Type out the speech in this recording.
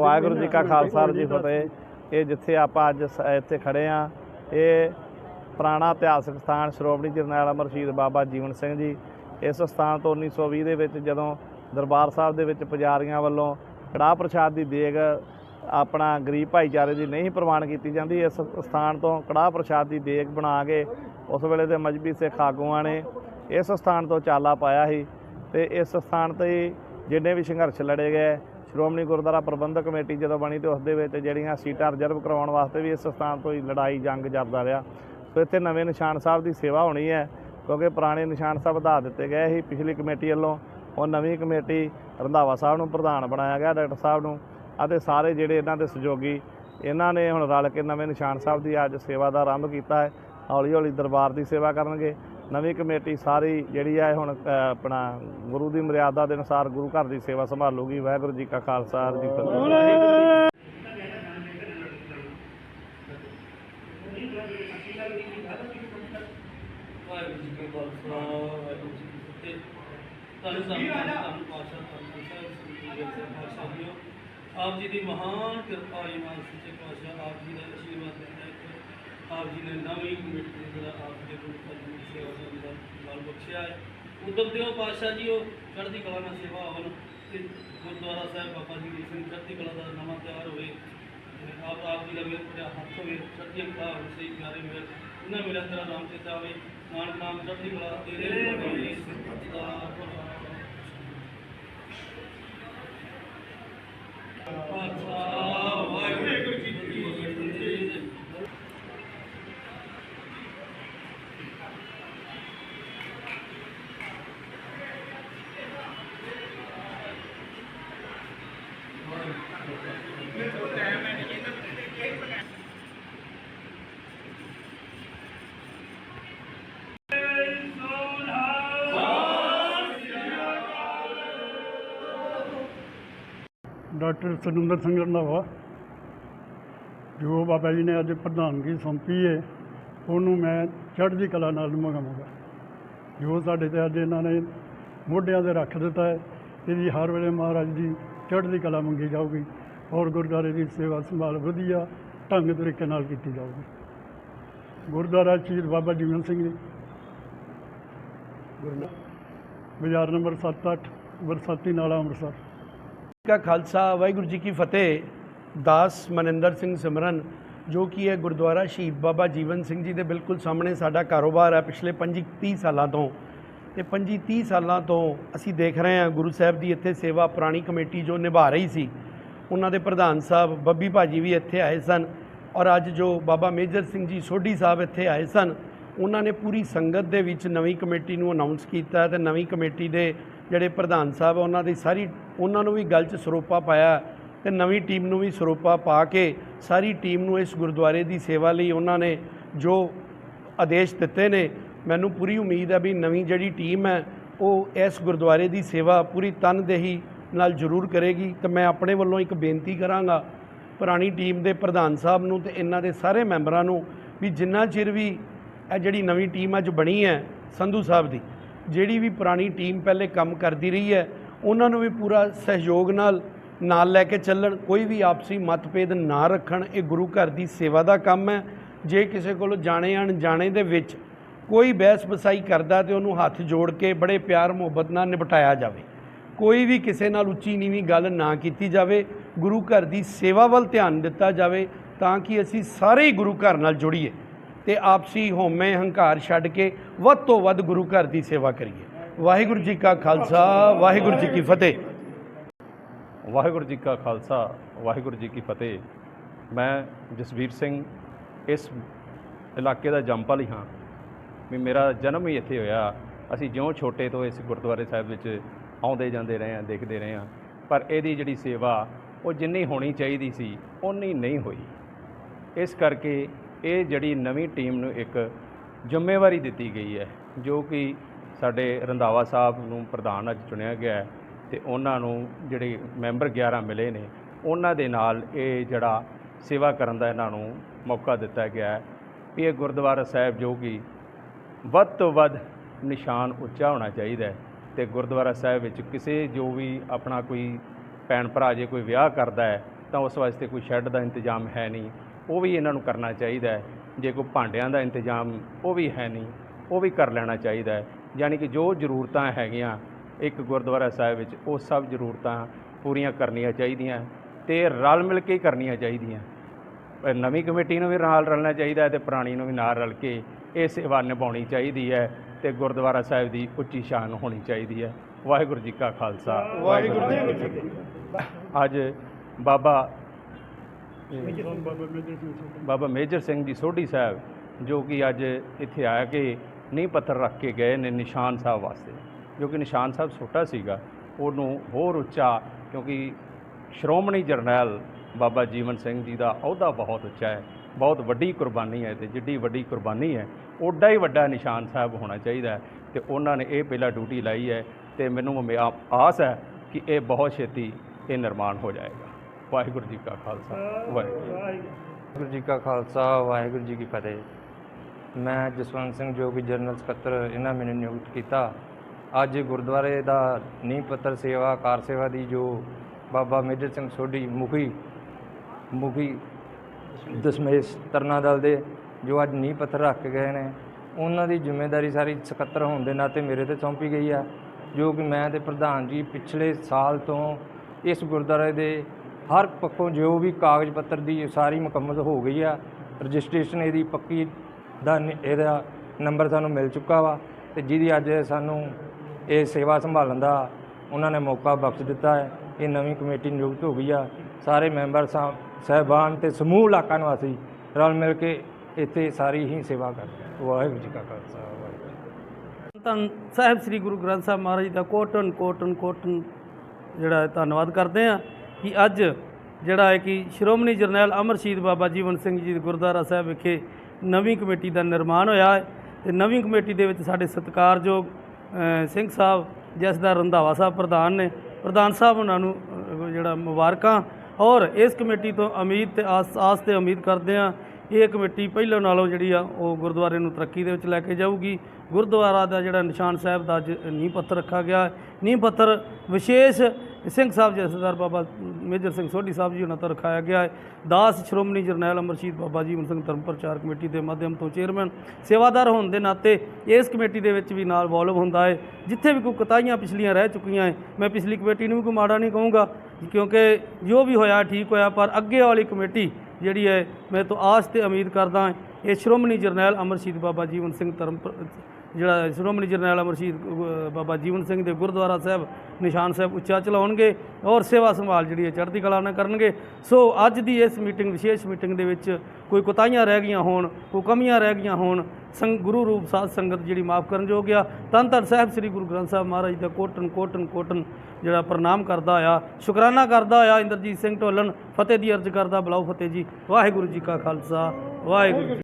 ਵਾਹਿਗੁਰੂ ਜੀ ਕਾ ਖਾਲਸਾ ਜੀ ਫਤਿਹ। ਇਹ ਜਿੱਥੇ ਆਪਾਂ ਅੱਜ ਸ- ਇੱਥੇ ਖੜੇ ਆ, ਇਹ ਪੁਰਾਣਾ ਇਤਿਹਾਸਕ ਸਥਾਨ ਸ਼੍ਰੋਮਣੀ ਜਰਨੈਲ ਅਮਰ ਸ਼ਹੀਦ ਬਾਬਾ ਜੀਵਨ ਸਿੰਘ ਜੀ। ਇਸ ਸਥਾਨ ਤੋਂ 1920 ਦੇ ਵਿੱਚ ਜਦੋਂ ਦਰਬਾਰ ਸਾਹਿਬ ਦੇ ਵਿੱਚ ਪੁਜਾਰੀਆਂ ਵੱਲੋਂ ਕੜਾਹ ਪ੍ਰਸ਼ਾਦ ਦੀ ਦੇਗ ਆਪਣਾ ਗਰੀਬ ਭਾਈਚਾਰੇ ਦੀ ਨਹੀਂ ਪ੍ਰਵਾਨ ਕੀਤੀ ਜਾਂਦੀ, ਇਸ ਸਥਾਨ ਤੋਂ ਕੜਾਹ ਪ੍ਰਸ਼ਾਦ ਦੀ ਦੇਗ ਬਣਾ ਕੇ ਉਸ ਵੇਲੇ ਦੇ ਮਜਬੀ ਸਿੱਖ ਆਗੂਆਂ ਨੇ ਇਸ ਸਥਾਨ ਤੋਂ ਚਾਲਾ ਪਾਇਆ ਸੀ ਤੇ ਇਸ ਸਥਾਨ ਤੇ ਜਿੰਨੇ ਵੀ ਸੰਘਰਸ਼ ਲੜੇ ਗਏ ਸ਼੍ਰੋਮਣੀ ਗੁਰਦੁਆਰਾ ਪ੍ਰਬੰਧਕ ਕਮੇਟੀ ਜਦੋਂ ਬਣੀ ਤੇ ਉਸ ਦੇ ਵਿੱਚ ਜਿਹੜੀਆਂ ਸੀਟਾਂ ਰਿਜ਼ਰਵ ਕਰਵਾਉਣ ਵਾਸਤੇ ਵੀ ਇਸ ਸਥਾਨ ਤੋਂ ਹੀ ਲੜਾਈ ਜੰਗ ਜਰਦਾ ਰਿਹਾ। ਸੋ ਇੱਥੇ ਨਵੇਂ ਨਿਸ਼ਾਨ ਸਾਹਿਬ ਦੀ ਸੇਵਾ ਹੋਣੀ ਹੈ, ਕਿਉਂਕਿ ਪੁਰਾਣੇ ਨਿਸ਼ਾਨ ਸਾਹਿਬ ਵਧਾ ਦਿੱਤੇ ਗਏ ਸੀ ਪਿਛਲੀ ਕਮੇਟੀ ਵੱਲੋਂ। ਉਹ ਨਵੀਂ ਕਮੇਟੀ ਰੰਧਾਵਾ ਸਾਹਿਬ ਨੂੰ ਪ੍ਰਧਾਨ ਬਣਾਇਆ ਗਿਆ ਡਾਕਟਰ ਸਾਹਿਬ ਨੂੰ ਅਤੇ ਸਾਰੇ ਜਿਹੜੇ ਇਹਨਾਂ ਦੇ ਸਹਿਯੋਗੀ, ਇਹਨਾਂ ਨੇ ਹੁਣ ਰਲ ਕੇ ਨਵੇਂ ਨਿਸ਼ਾਨ ਸਾਹਿਬ ਦੀ ਅੱਜ ਸੇਵਾ ਦਾ ਆਰੰਭ ਕੀਤਾ ਹੈ। ਹੌਲੀ ਹੌਲੀ ਦਰਬਾਰ ਦੀ ਸੇਵਾ ਕਰਨਗੇ। ਨਵੀਂ ਕਮੇਟੀ ਸਾਰੀ ਜਿਹੜੀ ਹੈ ਹੁਣ ਆਪਣਾ ਗੁਰੂ ਦੀ ਮਰਿਆਦਾ ਦੇ ਅਨੁਸਾਰ ਗੁਰੂ ਘਰ ਦੀ ਸੇਵਾ ਸੰਭਾਲੂਗੀ, ਵਾਹਿਗੁਰੂ ਜੀ ਕਾ ਖਾਲਸਾ ਜੀ ਫਤਿਹ। ਵਾਹਿਗੁਰੂ ਜੀ ਕਾ ਖਾਲਸਾ, ਵਾਹਿਗੁਰੂ ਜੀ ਕੀ ਫਤਿਹ। ਧੰਨ ਧੰਨ ਪਾਸ਼ਾ ਧੰਨ ਸਾਹਿਬ, ਸ੍ਰੀ ਗੁਰੂ ਗ੍ਰੰਥ ਸਾਹਿਬ ਆਪ ਜੀ ਦੀ ਮਹਾਨ ਕਿਰਪਾ ਇਮਾਨ ਸੱਚੇ ਪਾਤਸ਼ਾਹ ਆਪ ਜੀ ਦਾ ਆਸ਼ੀਰਵਾਦ ਲੈਣਾ ਹੈ ਆਪ ਜੀ ਨੇ ਨਵੀਂ ਕਮੇਟੀ ਦੇ ਜਿਹੜਾ ਆਪ ਜੀ ਦੇ ਗੁਰੂ ਘਰ ਦੀ ਸੇਵਾ ਕਰਨ ਦਾ ਬਲ ਬਖਸ਼ਿਆ ਹੈ। ਉਦਮ ਦਿਓ ਪਾਤਸ਼ਾਹ ਜੀਓ ਚੜ੍ਹਦੀ ਕਲਾ ਨਾਲ ਸੇਵਾ ਹੋਵਨ ਤੇ ਗੁਰਦੁਆਰਾ ਸਾਹਿਬ ਬਾਬਾ ਜੀ ਦੀ ਸਿੰਘ ਚੜ੍ਹਦੀ ਕਲਾ ਦਾ ਨਵਾਂ ਤਿਆਰ ਹੋਵੇ। ਆਪ ਆਪ ਜੀ ਦਾ ਮੇਰ ਪੜਿਆ ਹੱਥ ਹੋਵੇ, ਚੜ੍ਹਦੀ ਕਲਾ ਹੋਵੇ, ਸਹੀ ਪਿਆਰੇ ਮੇਰ ਉਹਨਾਂ ਮੇਰਾ ਤੇਰਾ ਨਾਮ ਤੇ ਜਾਵੇ ਨਾਨਕ ਨਾਮ ਚੜ੍ਹਦੀ ਕਲਾ ਤੇਰੇ ਹੋਵੇ ਸਦਾ ਵਾਹਿਗੁਰੂ ਜੀ ਕੀ ਡਾਕਟਰ ਸੁਰਿੰਦਰ ਸਿੰਘ ਰੰਧਾਵਾ ਜੋ ਬਾਬਾ ਜੀ ਨੇ ਅੱਜ ਪ੍ਰਧਾਨਗੀ ਸੌਂਪੀ ਹੈ ਉਹਨੂੰ ਮੈਂ ਚੜ੍ਹਦੀ ਕਲਾ ਨਾਲ ਨਿਭਾਵਾਂਗਾ। ਜੋ ਸਾਡੇ ਤੇ ਅੱਜ ਇਹਨਾਂ ਨੇ ਮੋਢਿਆਂ ਤੇ ਰੱਖ ਦਿੱਤਾ ਹੈ ਇਹਦੀ ਹਰ ਵੇਲੇ ਮਹਾਰਾਜ ਦੀ ਚੜ੍ਹਦੀ ਕਲਾ ਮੰਗੀ ਜਾਊਗੀ ਔਰ ਗੁਰਦੁਆਰੇ ਦੀ ਸੇਵਾ ਸੰਭਾਲ ਵਧੀਆ ਢੰਗ ਤਰੀਕੇ ਨਾਲ ਕੀਤੀ ਜਾਊਗੀ। ਗੁਰਦੁਆਰਾ ਸ਼ਹੀਦ ਬਾਬਾ ਜੀਵਨ ਸਿੰਘ ਜੀ। ਗੁਰਨਾ ਬਾਜ਼ਾਰ ਨੰਬਰ 7-8 ਬਰਸਾਤੀ ਨਾਲਾ ਅੰਮ੍ਰਿਤਸਰ। ਕਾ ਖਾਲਸਾ, ਵਾਹਿਗੁਰੂ ਜੀ ਕੀ ਫਤਿਹ। ਦਾਸ ਮਨਿੰਦਰ ਸਿੰਘ ਸਿਮਰਨ, ਜੋ ਕਿ ਹੈ ਗੁਰਦੁਆਰਾ ਸ਼ਹੀਦ ਬਾਬਾ ਜੀਵਨ ਸਿੰਘ ਜੀ ਦੇ ਬਿਲਕੁਲ ਸਾਹਮਣੇ ਸਾਡਾ ਕਾਰੋਬਾਰ ਹੈ ਪਿਛਲੇ 25 30 ਸਾਲਾਂ ਤੋਂ। ਤੇ 25 30 ਸਾਲਾਂ ਤੋਂ ਅਸੀਂ ਦੇਖ ਰਹੇ ਹਾਂ ਗੁਰੂ ਸਾਹਿਬ ਦੀ ਇੱਥੇ ਸੇਵਾ ਪੁਰਾਣੀ ਕਮੇਟੀ ਜੋ ਨਿਭਾ ਰਹੀ ਸੀ। ਉਹਨਾਂ ਦੇ ਪ੍ਰਧਾਨ ਸਾਹਿਬ ਬੱਬੀ ਭਾਜੀ ਵੀ ਇੱਥੇ ਆਏ ਸਨ ਔਰ ਅੱਜ ਜੋ ਬਾਬਾ ਮੇਜਰ ਸਿੰਘ ਜੀ ਸੋਢੀ ਸਾਹਿਬ ਇੱਥੇ ਆਏ ਸਨ, ਉਹਨਾਂ ਨੇ ਪੂਰੀ ਸੰਗਤ ਦੇ ਵਿੱਚ ਨਵੀਂ ਕਮੇਟੀ ਨੂੰ ਅਨਾਉਂਸ ਕੀਤਾ ਤੇ ਨਵੀਂ ਕਮੇਟੀ ਦੇ ਜਿਹੜੇ ਪ੍ਰਧਾਨ ਸਾਹਿਬ ਉਹਨਾਂ ਦੀ ਸਾਰੀ ਉਹਨਾਂ ਨੂੰ ਵੀ ਗੱਲ 'ਚ ਸਰੋਪਾ ਪਾਇਆ ਤੇ ਨਵੀਂ ਟੀਮ ਨੂੰ ਵੀ ਸਰੋਪਾ ਪਾ ਕੇ ਸਾਰੀ ਟੀਮ ਨੂੰ ਇਸ ਗੁਰਦੁਆਰੇ ਦੀ ਸੇਵਾ ਲਈ ਉਹਨਾਂ ਨੇ ਜੋ ਆਦੇਸ਼ ਦਿੱਤੇ ਨੇ, ਮੈਨੂੰ ਪੂਰੀ ਉਮੀਦ ਹੈ ਵੀ ਨਵੀਂ ਜਿਹੜੀ ਟੀਮ ਹੈ, ਉਹ ਇਸ ਗੁਰਦੁਆਰੇ ਦੀ ਸੇਵਾ ਪੂਰੀ ਤਨਦੇਹੀ ਨਾਲ ਜ਼ਰੂਰ ਕਰੇਗੀ ਤੇ ਮੈਂ ਆਪਣੇ ਵੱਲੋਂ ਇੱਕ ਬੇਨਤੀ ਕਰਾਂਗਾ ਪੁਰਾਣੀ ਟੀਮ ਦੇ ਪ੍ਰਧਾਨ ਸਾਹਿਬ ਨੂੰ ਤੇ ਇਹਨਾਂ ਦੇ ਸਾਰੇ ਮੈਂਬਰਾਂ ਨੂੰ ਵੀ ਜਿੰਨਾ ਚਿਰ ਵੀ ਇਹ ਜਿਹੜੀ ਨਵੀਂ ਟੀਮ ਅੱਜ ਬਣੀ ਹੈ ਸੰਧੂ ਸਾਹਿਬ ਦੀ, ਜਿਹੜੀ ਵੀ ਪੁਰਾਣੀ ਟੀਮ ਪਹਿਲੇ ਕੰਮ ਕਰਦੀ ਰਹੀ ਹੈ ਉਹਨਾਂ ਨੂੰ ਵੀ ਪੂਰਾ ਸਹਿਯੋਗ ਨਾਲ ਨਾਲ ਲੈ ਕੇ ਚੱਲਣ, ਕੋਈ ਵੀ ਆਪਸੀ ਮਤਭੇਦ ਨਾ ਰੱਖਣ, ਇਹ ਗੁਰੂ ਘਰ ਦੀ ਸੇਵਾ ਦਾ ਕੰਮ ਹੈ। ਜੇ ਕਿਸੇ ਕੋਲ ਜਾਣੇ ਅਣਜਾਣੇ ਦੇ ਵਿੱਚ ਕੋਈ ਬਹਿਸ ਬਸਾਈ ਕਰਦਾ ਤੇ ਉਹਨੂੰ ਹੱਥ ਜੋੜ ਕੇ ਬੜੇ ਪਿਆਰ, ਮੁਹੱਬਤ ਨਾਲ ਨਿਪਟਾਇਆ ਜਾਵੇ। ਕੋਈ ਵੀ ਕਿਸੇ ਨਾਲ ਉੱਚੀ ਨੀਵੀਂ ਗੱਲ ਨਾ ਕੀਤੀ ਜਾਵੇ, ਗੁਰੂ ਘਰ ਦੀ ਸੇਵਾ ਵੱਲ ਧਿਆਨ ਦਿੱਤਾ ਜਾਵੇ, ਤਾਂ ਕਿ ਅਸੀਂ ਸਾਰੇ ਹੀ ਗੁਰੂ ਘਰ ਨਾਲ ਜੁੜੀਏ ਤੇ ਆਪਸੀ ਹਉਮੈ ਹੰਕਾਰ ਛੱਡ ਕੇ ਵੱਧ ਤੋਂ ਵੱਧ ਗੁਰੂ ਘਰ ਦੀ ਸੇਵਾ ਕਰੀਏ। ਵਾਹਿਗੁਰੂ ਜੀ ਕਾ ਖਾਲਸਾ, ਵਾਹਿਗੁਰੂ ਜੀ ਕੀ ਫਤਿਹ। ਵਾਹਿਗੁਰੂ ਜੀ ਕਾ ਖਾਲਸਾ, ਵਾਹਿਗੁਰੂ ਜੀ ਕੀ ਫਤਿਹ। ਮੈਂ ਜਸਵੀਰ ਸਿੰਘ, ਇਸ ਇਲਾਕੇ ਦਾ ਜੰਮਪਲ ਹੀ ਹਾਂ। ਵੀ ਮੇਰਾ ਜਨਮ ਹੀ ਇੱਥੇ ਹੋਇਆ। ਅਸੀਂ ਜਿਉਂ ਛੋਟੇ ਤੋਂ ਇਸ ਗੁਰਦੁਆਰੇ ਸਾਹਿਬ ਵਿੱਚ ਆਉਂਦੇ ਜਾਂਦੇ ਰਹੇ ਹਾਂ, ਦੇਖਦੇ ਰਹੇ ਹਾਂ। ਪਰ ਇਹਦੀ ਜਿਹੜੀ ਸੇਵਾ, ਉਹ ਜਿੰਨੀ ਹੋਣੀ ਚਾਹੀਦੀ ਸੀ ਉਨੀ ਨਹੀਂ ਹੋਈ। ਇਸ ਕਰਕੇ ਇਹ ਜਿਹੜੀ ਨਵੀਂ ਟੀਮ ਨੂੰ ਇੱਕ ਜ਼ਿੰਮੇਵਾਰੀ ਦਿੱਤੀ ਗਈ ਹੈ, ਜੋ ਕਿ ਸਾਡੇ ਰੰਧਾਵਾ ਸਾਹਿਬ ਨੂੰ ਪ੍ਰਧਾਨ ਅੱਜ ਚੁਣਿਆ ਗਿਆ ਹੈ ਤੇ ਉਹਨਾਂ ਨੂੰ ਜਿਹੜੇ ਮੈਂਬਰ 11 ਮਿਲੇ ਨੇ, ਉਹਨਾਂ ਦੇ ਨਾਲ ਇਹ ਜਿਹੜਾ ਸੇਵਾ ਕਰਨ ਦਾ ਇਹਨਾਂ ਨੂੰ ਮੌਕਾ ਦਿੱਤਾ ਗਿਆ ਹੈ। ਇਹ ਗੁਰਦੁਆਰਾ ਸਾਹਿਬ ਜੋ ਕਿ ਵੱਧ ਤੋਂ ਵੱਧ ਨਿਸ਼ਾਨ ਉੱਚਾ ਹੋਣਾ ਚਾਹੀਦਾ ਹੈ ਤੇ ਗੁਰਦੁਆਰਾ ਸਾਹਿਬ ਵਿੱਚ ਕਿਸੇ ਜੋ ਵੀ ਆਪਣਾ ਕੋਈ ਭੈਣ ਭਰਾ ਜੇ ਕੋਈ ਵਿਆਹ ਕਰਦਾ ਹੈ, ਤਾਂ ਉਸ ਵਾਸਤੇ ਕੋਈ ਸ਼ੈੱਡ ਦਾ ਇੰਤਜ਼ਾਮ ਹੈ ਨਹੀਂ। ਉਹ ਵੀ ਇਹਨਾਂ ਨੂੰ ਕਰਨਾ ਚਾਹੀਦਾ ਹੈ। ਜੇ ਕੋਈ ਭਾਂਡਿਆਂ ਦਾ ਇੰਤਜ਼ਾਮ, ਉਹ ਵੀ ਹੈ ਨਹੀਂ। ਉਹ ਵੀ ਕਰ ਲੈਣਾ ਚਾਹੀਦਾ ਹੈ। ਯਾਨੀ ਕਿ ਜੋ ਜ਼ਰੂਰਤਾਂ ਹੈਗੀਆਂ ਇੱਕ ਗੁਰਦੁਆਰਾ ਸਾਹਿਬ ਵਿੱਚ ਉਹ ਸਭ ਜ਼ਰੂਰਤਾਂ ਪੂਰੀਆਂ ਕਰਨੀਆਂ ਚਾਹੀਦੀਆਂ ਤੇ ਰਲ ਮਿਲ ਕੇ ਕਰਨੀਆਂ ਚਾਹੀਦੀਆਂ। ਨਵੀਂ ਕਮੇਟੀ ਨੂੰ ਵੀ ਨਾਲ ਰਲਣਾ ਚਾਹੀਦਾ ਹੈ ਤੇ ਪੁਰਾਣੀ ਨੂੰ ਵੀ ਨਾਲ ਰਲ ਕੇ ਇਹ ਸੇਵਾ ਨਿਭਾਉਣੀ ਚਾਹੀਦੀ ਹੈ ਤੇ ਗੁਰਦੁਆਰਾ ਸਾਹਿਬ ਦੀ ਉੱਚੀ ਸ਼ਾਨ ਹੋਣੀ ਚਾਹੀਦੀ ਹੈ। ਵਾਹਿਗੁਰੂ ਜੀ ਕਾ ਖਾਲਸਾ। ਵਾਹਿਗੁਰੂ ਜੀ ਕੀ ਫਤਿਹ। ਅੱਜ ਬਾਬਾ ਬਾਬਾ ਮੇਜਰ ਸਿੰਘ ਜੀ ਸੋਢੀ ਸਾਹਿਬ ਜੋ ਕਿ ਅੱਜ ਇੱਥੇ ਆਇਆ ਕਿ ਨੀਂਹ ਪੱਥਰ ਰੱਖ ਕੇ ਗਏ ਨੇ ਨਿਸ਼ਾਨ ਸਾਹਿਬ ਵਾਸਤੇ। ਜੋ ਕਿ ਨਿਸ਼ਾਨ ਸਾਹਿਬ ਛੋਟਾ ਸੀਗਾ, ਉਹਨੂੰ ਹੋਰ ਉੱਚਾ, ਕਿਉਂਕਿ ਸ਼੍ਰੋਮਣੀ ਜਰਨੈਲ ਬਾਬਾ ਜੀਵਨ ਸਿੰਘ ਜੀ ਦਾ ਅਹੁਦਾ ਬਹੁਤ ਉੱਚਾ ਹੈ, ਬਹੁਤ ਵੱਡੀ ਕੁਰਬਾਨੀ ਹੈ ਤੇ ਜਿੱਡੀ ਵੱਡੀ ਕੁਰਬਾਨੀ ਹੈ, ਓਡਾ ਹੀ ਵੱਡਾ ਨਿਸ਼ਾਨ ਸਾਹਿਬ ਹੋਣਾ ਚਾਹੀਦਾ ਹੈ ਤੇ ਉਹਨਾਂ ਨੇ ਇਹ ਪਹਿਲਾਂ ਡਿਊਟੀ ਲਾਈ ਹੈ ਤੇ ਮੈਨੂੰ ਆਸ ਹੈ ਕਿ ਇਹ ਬਹੁਤ ਛੇਤੀ ਇਹ ਨਿਰਮਾਣ ਹੋ ਜਾਏਗਾ। ਵਾਹਿਗੁਰੂ ਜੀ ਕਾ ਖਾਲਸਾ ਵਾਹਿਗੁਰੂ ਵਾਹਿਗੁਰੂ ਜੀ ਕਾ ਖਾਲਸਾ, ਵਾਹਿਗੁਰੂ ਜੀ ਕੀ ਫਤਿਹ। ਮੈਂ ਜਸਵੰਤ ਸਿੰਘ ਜੋ ਕਿ ਜਨਰਲ ਸਕੱਤਰ ਇਹਨਾਂ ਮੈਨੂੰ ਨਿਯੁਕਤ ਕੀਤਾ। ਅੱਜ ਗੁਰਦੁਆਰੇ ਦਾ ਨੀਂਹ ਪੱਤਰ ਸੇਵਾ, ਕਾਰ ਸੇਵਾ ਦੀ ਜੋ ਬਾਬਾ ਮੇਜਰ ਸਿੰਘ ਸੋਢੀ ਮੁਖੀ ਮੁਖੀ ਦਸ਼ਮੇਸ਼ ਤਰਨਾ ਦਲ ਦੇ ਜੋ ਅੱਜ ਨੀਂਹ ਪੱਥਰ ਰੱਖ ਕੇ ਗਏ ਨੇ, ਉਹਨਾਂ ਦੀ ਜ਼ਿੰਮੇਵਾਰੀ ਸਾਰੀ ਸਕੱਤਰ ਹੋਣ ਦੇ ਨਾਤੇ ਮੇਰੇ ਤੇ ਸੌਂਪੀ ਗਈ ਆ, ਜੋ ਕਿ ਮੈਂ ਤੇ ਪ੍ਰਧਾਨ ਜੀ ਪਿਛਲੇ ਸਾਲ ਤੋਂ ਇਸ ਗੁਰਦੁਆਰੇ ਦੇ ਹਰ ਪੱਖੋਂ ਜੋ ਵੀ ਕਾਗਜ਼ ਪੱਤਰ ਦੀ ਸਾਰੀ ਮੁਕੰਮਲ ਹੋ ਗਈ ਆ, ਰਜਿਸਟ੍ਰੇਸ਼ਨ ਇਹਦੀ ਪੱਕੀ ਦਾ ਨ- ਇਹਦਾ ਨੰਬਰ ਸਾਨੂੰ ਮਿਲ ਚੁੱਕਾ ਵਾ ਤੇ ਜਿਹਦੀ ਅੱਜ ਸਾਨੂੰ ਇਹ ਸੇਵਾ ਸੰਭਾਲਣ ਦਾ ਉਹਨਾਂ ਨੇ ਮੌਕਾ ਬਖਸ਼ ਦਿੱਤਾ ਹੈ। ਇਹ ਨਵੀਂ ਕਮੇਟੀ ਨਿਯੁਕਤ ਹੋ ਗਈ ਆ। ਸਾਰੇ ਮੈਂਬਰ ਸਾਹਿਬ ਸਹਿਬਾਨ ਤੇ ਸਮੂਹ ਇਲਾਕਾ ਨਿਵਾਸੀ ਰਲ ਮਿਲ ਕੇ ਇੱਥੇ ਸਾਰੀ ਹੀ ਸੇਵਾ ਕਰਦੇ ਵਾਹਿਗੁਰੂ ਜੀ ਕਾ ਖਾਲਸਾ, ਵਾਹਿਗੁਰੂ ਜੀ ਕੀ ਫਤਿਹ। ਧੰਨ, ਸਾਹਿਬ ਸ੍ਰੀ ਗੁਰੂ ਗ੍ਰੰਥ ਸਾਹਿਬ ਮਹਾਰਾਜ ਜੀ ਦਾ ਕੋਟਨ ਕੋਟਨ ਕੋਟਨ ਜਿਹੜਾ ਹੈ ਧੰਨਵਾਦ ਕਰਦੇ ਆ ਕਿ ਅੱਜ ਜਿਹੜਾ ਹੈ ਕਿ ਸ਼੍ਰੋਮਣੀ ਜਰਨੈਲ ਅਮਰਸ਼ੀਦ ਬਾਬਾ ਜੀਵਨ ਸਿੰਘ ਜੀ ਗੁਰਦੁਆਰਾ ਸਾਹਿਬ ਵਿਖੇ ਨਵੀਂ ਕਮੇਟੀ ਦਾ ਨਿਰਮਾਣ ਹੋਇਆ ਹੈ ਤੇ ਨਵੀਂ ਕਮੇਟੀ ਦੇ ਵਿੱਚ ਸਾਡੇ ਸਤਿਕਾਰਯੋਗ ਸਿੰਘ ਸਾਹਿਬ ਜਿਸ ਦਾ ਰੰਧਾਵਾ ਸਾਹਿਬ ਪ੍ਰਧਾਨ ਨੇ ਪ੍ਰਧਾਨ ਸਾਹਿਬ ਉਹਨਾਂ ਨੂੰ ਅ, ਜਿਹੜਾ ਮੁਬਾਰਕਾਂ ਔਰ ਇਸ ਕਮੇਟੀ ਤੋਂ ਉਮੀਦ ਤੇ ਆਸ ਆਸ ਤੇ ਉਮੀਦ ਕਰਦੇ ਆ ਇਹ ਕਮੇਟੀ ਪਹਿਲਾਂ ਨਾਲੋਂ ਜਿਹੜੀ ਆ ਉਹ ਗੁਰਦੁਆਰੇ ਨੂੰ ਤਰੱਕੀ ਦੇ ਵਿੱਚ ਲੈ ਕੇ ਜਾਊਗੀ ਗੁਰਦੁਆਰਾ ਦਾ ਜਿਹੜਾ ਨਿਸ਼ਾਨ ਸਾਹਿਬ ਦਾ ਅੱਜ ਨੀਂਹ ਪੱਥਰ ਰੱਖਾ ਗਿਆ ਹੈ। ਨੀਂਹ ਪੱਥਰ ਵਿਸ਼ੇਸ਼ ਸਿੰਘ ਸਾਹਿਬ ਜਥੇਦਾਰ ਬਾਬਾ ਮੇਜਰ ਸਿੰਘ ਸੋਢੀ ਸਾਹਿਬ ਜੀ ਉਹਨਾਂ ਤੋਂ ਰਖਾਇਆ ਗਿਆ ਹੈ। ਦਾਸ ਸ਼੍ਰੋਮਣੀ ਜਰਨੈਲ ਅਮਰਸ਼ੀਦ ਬਾਬਾ ਜੀਵਨ ਸਿੰਘ ਧਰਮ ਪ੍ਰਚਾਰ ਕਮੇਟੀ ਦੇ ਮਾਧਿਅਮ ਤੋਂ ਚੇਅਰਮੈਨ, ਸੇਵਾਦਾਰ ਹੋਣ ਦੇ ਨਾਤੇ ਇਸ ਕਮੇਟੀ ਦੇ ਵਿੱਚ ਵੀ ਨਾਲ ਇਨਵੋਲਵ ਹੁੰਦਾ ਹੈ, ਜਿੱਥੇ ਵੀ ਕੋਈ ਕਤਾਈਆਂ ਪਿਛਲੀਆਂ ਰਹਿ ਚੁੱਕੀਆਂ ਹੈ। ਮੈਂ ਪਿਛਲੀ ਕਮੇਟੀ ਨੂੰ ਵੀ ਕੋਈ ਮਾੜਾ ਨਹੀਂ ਕਹੂੰਗਾ, ਕਿਉਂਕਿ ਜੋ ਵੀ ਹੋਇਆ ਠੀਕ ਹੋਇਆ, ਪਰ ਅੱਗੇ ਵਾਲੀ ਕਮੇਟੀ ਜਿਹੜੀ ਹੈ, ਮੈਂ ਤੋਂ ਆਸ ਤੇ ਉਮੀਦ ਕਰਦਾ ਇਹ ਸ਼੍ਰੋਮਣੀ ਜਰਨੈਲ ਅਮਰਸ਼ੀਦ ਬਾਬਾ ਜੀਵਨ ਸਿੰਘ ਧਰਮ ਪ- ਜਿਹੜਾ ਸ਼੍ਰੋਮਣੀ ਜਰਨੈਲ ਅਮਰਸ਼ੀਦ ਅ, ਬਾਬਾ ਜੀਵਨ ਸਿੰਘ ਦੇ ਗੁਰਦੁਆਰਾ ਸਾਹਿਬ ਨਿਸ਼ਾਨ ਸਾਹਿਬ ਉੱਚਾ ਚਲਾਉਣਗੇ ਔਰ ਸੇਵਾ ਸੰਭਾਲ ਜਿਹੜੀ ਹੈ ਚੜ੍ਹਦੀ ਕਲਾ ਨਾਲ ਕਰਨਗੇ। ਸੋ ਅੱਜ ਦੀ ਇਸ ਮੀਟਿੰਗ ਵਿਸ਼ੇਸ਼ ਮੀਟਿੰਗ ਦੇ ਵਿੱਚ ਕੋਈ ਕੁਤਾਹੀਆਂ ਰਹਿ ਗਈਆਂ ਹੋਣ ਕੋਈ ਕਮੀਆਂ ਰਹਿ ਗਈਆਂ ਹੋਣ ਸੰਗ ਗੁਰੂ ਰੂਪ ਸਾਧ ਸੰਗਤ ਜਿਹੜੀ ਮਾਫ ਕਰਨ ਯੋਗ ਆ। ਧੰਨ ਧੰਨ ਸਾਹਿਬ ਸ੍ਰੀ ਗੁਰੂ ਗ੍ਰੰਥ ਸਾਹਿਬ ਮਹਾਰਾਜ ਦਾ ਕੋਟਨ ਕੋਟਨ ਕੋਟਨ ਜਿਹੜਾ ਪ੍ਰਣਾਮ ਕਰਦਾ ਆ। ਸ਼ੁਕਰਾਨਾ ਕਰਦਾ ਆ ਇੰਦਰਜੀਤ ਸਿੰਘ ਢੋਲਣ ਫਤਿਹ ਦੀ ਅਰਜ਼ ਕਰਦਾ ਬਲਾਉ ਫਤਿਹ ਜੀ। ਵਾਹਿਗੁਰੂ ਜੀ ਕਾ ਖਾਲਸਾ ਵਾਹਿਗੁਰੂ ਜੀ